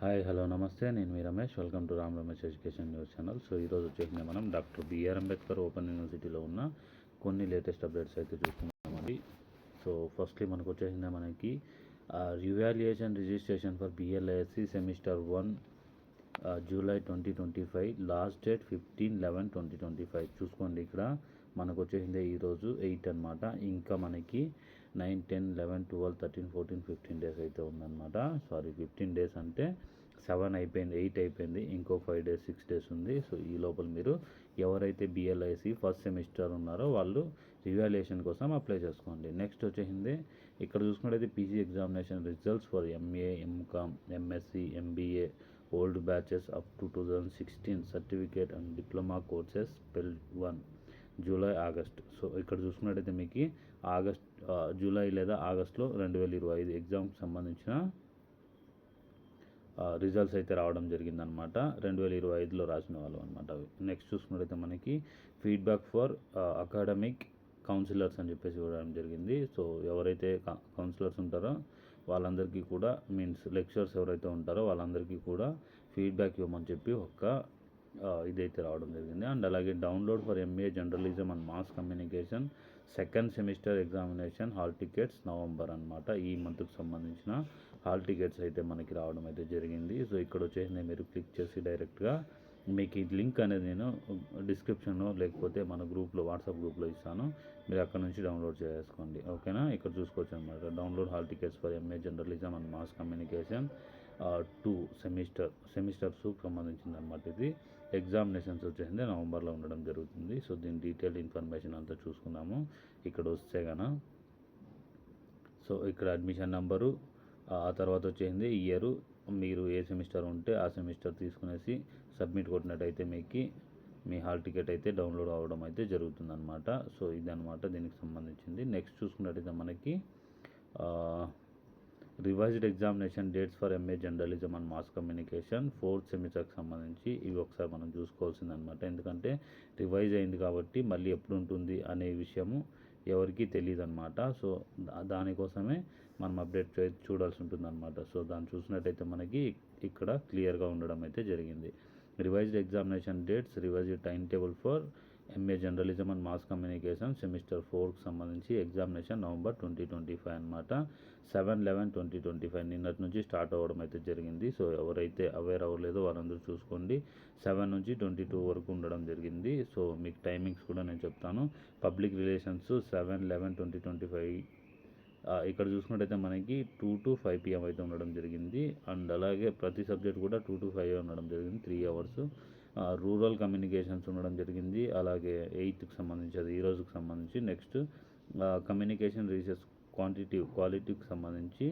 Hi hello నమస్తే. నేను మీ Ramesh. Welcome to Ram Ramesh education news channel. So ఈరోజు వచ్చేసింది మనం డాక్టర్ బిఆర్ అంబేద్కర్ ఓపెన్ యూనివర్సిటీలో ఉన్న కొన్ని లేటెస్ట్ అప్డేట్స్ అయితే చూసుకున్నామండి సో ఫస్ట్లీ మనకు వచ్చేసింది మనకి revaluation registration for BLISc semester one July twenty twenty five last date fifteen eleven twenty twenty five. చూసుకోండి ఇక్కడ. మనకు వచ్చేసిందే ఈరోజు ఎయిట్ అనమాట ఇంకా మనకి nine ten eleven twelve thirteen fourteen fifteen days అయితే ఉందన్నమాట. సారీ ఫిఫ్టీన్ డేస్ అంటే సెవెన్ అయిపోయింది ఎయిట్ అయిపోయింది ఇంకో ఫైవ్ డేస్ సిక్స్ డేస్ ఉంది. సో ఈ లోపల మీరు ఎవరైతే బిఎల్ఐసి ఫస్ట్ సెమిస్టర్ ఉన్నారో వాళ్ళు రివాల్యుయేషన్ కోసం అప్లై చేసుకోండి. నెక్స్ట్ వచ్చేసింది ఇక్కడ చూసుకున్నట్టయితే PG examination results for MA MCom MSc MBA old batches up to two thousand sixteen certificate and diploma courses పెల్ one July August so ఇక్కడ చూసుకున్నట్టయితే మీకు ఆగస్ట్ జూలై లేదా ఆగస్ట్లో రెండు వేల ఇరవై ఐదు ఎగ్జామ్కి సంబంధించిన రిజల్ట్స్ అయితే రావడం జరిగిందనమాట రెండు వేల ఇరవై ఐదులో రాసిన వాళ్ళు అనమాట నెక్స్ట్ చూసుకున్నట్టయితే మనకి ఫీడ్బ్యాక్ ఫర్ అకాడమిక్ కౌన్సిలర్స్ అని చెప్పేసి ఇవ్వడం జరిగింది. సో ఎవరైతే కౌన్సిలర్స్ ఉంటారో వాళ్ళందరికీ కూడా మీన్స్ లెక్చర్స్ ఎవరైతే ఉంటారో వాళ్ళందరికీ కూడా ఫీడ్బ్యాక్ ఇవ్వమని చెప్పి ఒక్క ఇదైతే రావడం జరిగింది. అండ్ అలాగే download for MA journalism and mass communication second semester examination hall tickets November అనమాట ఈ మంత్కి సంబంధించిన హాల్ టికెట్స్ అయితే మనకి రావడం అయితే జరిగింది. సో ఇక్కడ వచ్చేసి మీరు క్లిక్ చేసి డైరెక్ట్గా మీకు ఈ లింక్ అనేది నేను డిస్క్రిప్షన్లో లేకపోతే మన గ్రూప్లో వాట్సాప్ గ్రూప్లో ఇస్తాను. మీరు అక్కడ నుంచి డౌన్లోడ్ చేసుకోండి. ఓకేనా? ఇక్కడ చూసుకోవచ్చు అనమాట download hall tickets for MA journalism and mass communication two semester semesters సంబంధించింది అనమాట ఇది. ఎగ్జామినేషన్స్ వచ్చేసింది నవంబర్లో ఉండడం జరుగుతుంది. సో దీని డీటెయిల్ ఇన్ఫర్మేషన్ అంతా చూసుకున్నాము ఇక్కడ వస్తే గన సో ఇక్కడ అడ్మిషన్ నెంబరు ఆ తర్వాత వచ్చేసింది ఇయరు. మీరు ఏ సెమిస్టర్ ఉంటే ఆ సెమిస్టర్ తీసుకునేసి సబ్మిట్ కొట్టినట్టయితే మీకు మీ హాల్ టికెట్ అయితే డౌన్లోడ్ అవ్వడం అయితే జరుగుతుందన్నమాట. సో ఇదనమాట దీనికి సంబంధించింది. నెక్స్ట్ చూసుకున్నట్టయితే మనకి revised examination dates for MA journalism and mass communication. Fourth సెమిస్టర్కి సంబంధించి ఇవి ఒకసారి మనం చూసుకోవాల్సిందనమాట ఎందుకంటే రివైజ్ అయింది కాబట్టి మళ్ళీ ఎప్పుడు ఉంటుంది అనే విషయము ఎవరికి తెలియదు అనమాట సో దానికోసమే మనం అప్డేట్ చూడాల్సి ఉంటుందన్నమాట. సో దాన్ని చూసినట్టయితే మనకి ఇక్కడ క్లియర్గా ఉండడం అయితే జరిగింది. Revised examination dates revised time table for MA journalism and mass communication semester ఫోర్కి సంబంధించి examination November twenty twenty five అనమాట seven eleven twenty twenty five నిన్నటి నుంచి స్టార్ట్ అవ్వడం అయితే జరిగింది. సో ఎవరైతే అవేర్ అవ్వలేదో వారందరూ చూసుకోండి. సెవెన్ నుంచి ట్వంటీ టూ వరకు ఉండడం జరిగింది. సో మీకు టైమింగ్స్ కూడా నేను చెప్తాను. Public relations seven eleven twenty twenty five ఇక్కడ చూసుకున్నట్టయితే మనకి టూ టు ఫైవ్ పిఎం అయితే ఉండడం జరిగింది. అండ్ అలాగే ప్రతి సబ్జెక్ట్ కూడా టూ టు ఫైవ్ ఉండడం జరిగింది. త్రీ అవర్స్ రూరల్ కమ్యూనికేషన్స్ ఉండడం జరిగింది. అలాగే ఎయిత్కి సంబంధించి అది ఈ రోజుకి సంబంధించి. నెక్స్ట్ కమ్యూనికేషన్ రీసెర్చ్ క్వాంటిటీ క్వాలిటీకి సంబంధించి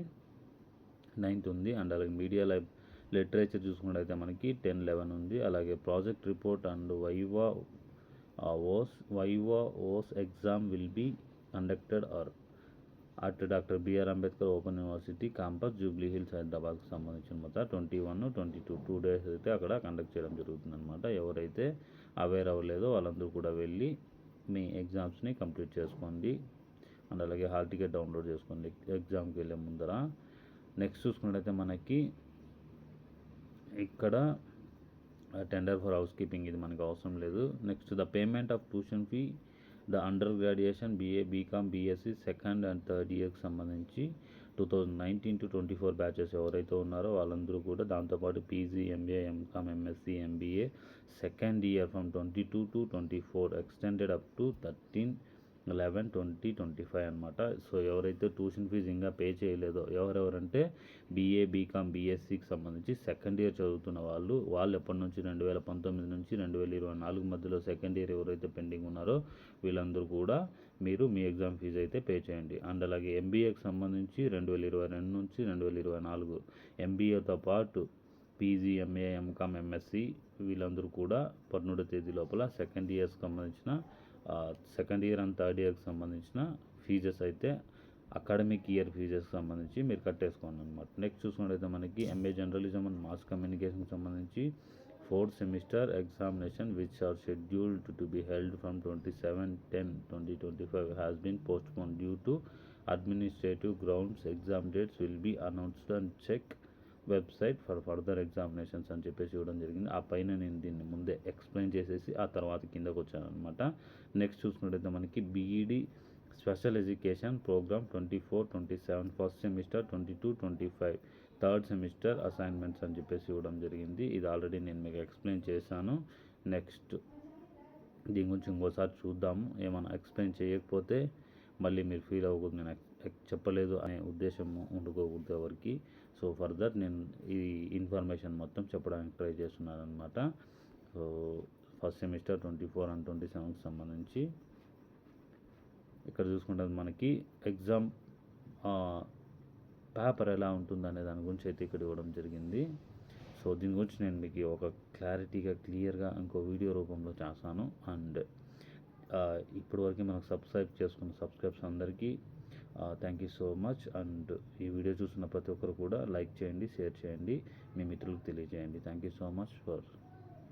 నైన్త్ ఉంది. అండ్ అలాగే మీడియా లైఫ్ లిటరేచర్ చూసుకున్నట్టయితే మనకి టెన్ లెవెన్ ఉంది. అలాగే project report and viva voce viva voce exam will be conducted are at doctor B R Ambedkar open university campus Jubilee Hills హైదరాబాద్కి సంబంధించిన మొత్తం twenty one twenty two two days అయితే అక్కడ conduct చేయడం జరుగుతుందన్నమాట. ఎవరైతే అవేర్ అవ్వలేదో వాళ్ళందరూ కూడా వెళ్ళి మీ ఎగ్జామ్స్ని కంప్లీట్ చేసుకోండి. అండ్ అలాగే హాల్ టికెట్ డౌన్లోడ్ చేసుకోండి ఎగ్జామ్కి వెళ్ళే ముందర. నెక్స్ట్ చూసుకున్నట్టయితే మనకి ఇక్కడ టెండర్ ఫర్ హౌస్ కీపింగ్ ఇది మనకు అవసరం లేదు. Next the payment of tuition fee the under graduation BA BCom BSc second and third ఇయర్కి సంబంధించి two thousand nineteen to twenty four batches ఎవరైతే ఉన్నారో వాళ్ళందరూ కూడా దాంతోపాటు PG MBA MCom MSc MBA second year from twenty two to twenty four extended up to thirteen eleven twenty twenty five అనమాట so ఎవరైతే tuition fee ఇంకా pay చేయలేదో ఎవరెవరంటే బీఏ బీకామ్ బీఎస్సీకి సంబంధించి సెకండ్ ఇయర్ చదువుతున్న వాళ్ళు వాళ్ళు ఎప్పటి నుంచి రెండు వేల పంతొమ్మిది నుంచి రెండు వేల ఇరవై నాలుగు మధ్యలో సెకండ్ ఇయర్ ఎవరైతే పెండింగ్ ఉన్నారో వీళ్ళందరూ కూడా మీరు మీ ఎగ్జామ్ ఫీజు అయితే పే చేయండి. అండ్ అలాగే ఎంబీఏకి సంబంధించి రెండు వేల ఇరవై రెండు నుంచి రెండు వేల ఇరవై నాలుగు ఎంబీఏతో పాటు పీజీ ఎంఏ ఎంకామ్ ఎంఎస్సి వీళ్ళందరూ కూడా పన్నెండో తేదీ లోపల సెకండ్ ఇయర్స్కి సంబంధించిన సెకండ్ ఇయర్ అండ్ థర్డ్ ఇయర్కి సంబంధించిన ఫీజెస్ అయితే అకాడమిక్ ఇయర్ ఫీజెస్కి సంబంధించి మీరు కట్టేసుకోండి అనమాట నెక్స్ట్ చూసుకున్నట్టయితే మనకి ఎంఏ జర్నలిజం అండ్ మాస్ కమ్యూనికేషన్కి సంబంధించి fourth semester examination which are scheduled to be held from twenty seven ten twenty twenty five has been postpone due to administrative grounds exam dates will be announced and check website for further examinations అని చెప్పేసి ఇవ్వడం జరిగింది. ఆ పైన నేను దీన్ని ముందే explain చేసేసి ఆ తర్వాత కిందకు వచ్చాను అనమాట నెక్స్ట్ చూసుకున్నట్టయితే మనకి BEd special education programme twenty four twenty seven first semester twenty two twenty five third semester assignments అని చెప్పేసి ఇవ్వడం జరిగింది. ఇది ఆల్రెడీ నేను మీకు ఎక్స్ప్లెయిన్ చేశాను. నెక్స్ట్ దీని గురించి ఇంకోసారి చూద్దాము. ఏమైనా ఎక్స్ప్లెయిన్ చేయకపోతే మళ్ళీ మీరు ఫీల్ అవ్వకూడదు నేను చెప్పలేదు అనే ఉద్దేశం ఉండుకోకూడదు ఎవరికి. సో ఫర్దర్ నేను ఈ ఇన్ఫర్మేషన్ మొత్తం చెప్పడానికి ట్రై చేస్తున్నాను అనమాట so first semester twenty four and twenty సెవెన్కి సంబంధించి ఇక్కడ చూసుకుంటే మనకి ఎగ్జామ్ పేపర్ ఎలా ఉంటుంది అనే దాని గురించి అయితే ఇక్కడ ఇవ్వడం జరిగింది. సో దీని గురించి నేను మీకు ఒక క్లారిటీగా క్లియర్గా ఇంకో వీడియో రూపంలో చేస్తాను. అండ్ ఇప్పటివరకు మనకు సబ్స్క్రైబ్ చేసుకున్న సబ్స్క్రైబ్స్ అందరికీ thank you so much and ఈ వీడియో చూసిన ప్రతి ఒక్కరు కూడా లైక్ చేయండి షేర్ చేయండి. మీ మిత్రులకు తెలియజేయండి. Thank you so much for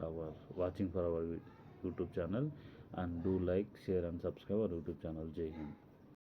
our watching for our YouTube channel and do like share and subscribe our YouTube channel జై హింద్